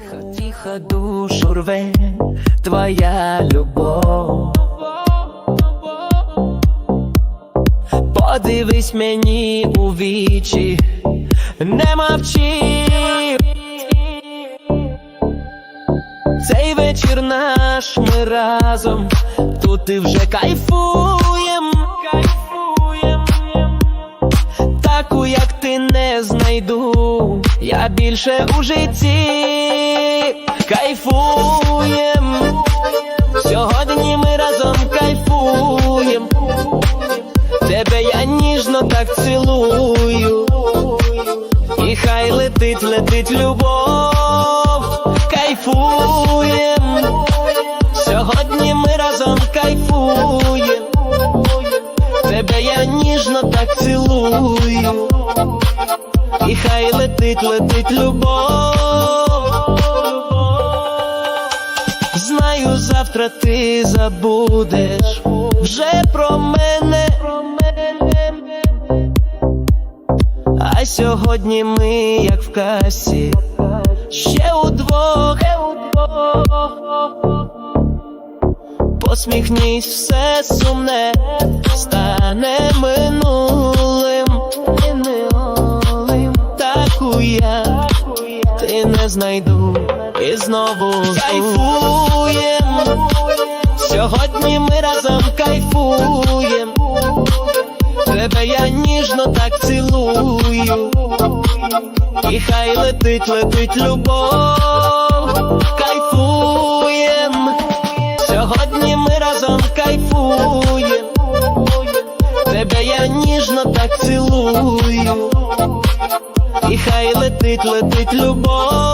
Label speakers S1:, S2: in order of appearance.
S1: Тихо, тихо душу рве твоя любов. Подивись мені у вічі, не мовчи. Цей вечір наш ми разом, тут і вже кайфуєм, кайфуєм. Таку, як ти не знайду, я більше у житті кайфуєм. Сьогодні ми разом кайфуєм. Тебе я ніжно так цілую, і хай летить, летить любов, кайфуєм. Сьогодні ми разом кайфуєм. Тебе я ніжно так цілую, і хай летить, летить любов. Знаю, завтра ти забудеш вже про мене. А сьогодні ми, як в касі, ще удвох. Посміхнись, все сумне, стане минулим. Ти не знайду і знову кайфуєм. Сьогодні ми разом кайфуєм. Тебе я ніжно так цілую, і хай летить, летить любов, кайфуєм. Сьогодні ми разом кайфуєм. Тебе я ніжно так цілую, і хай летить, летить любов.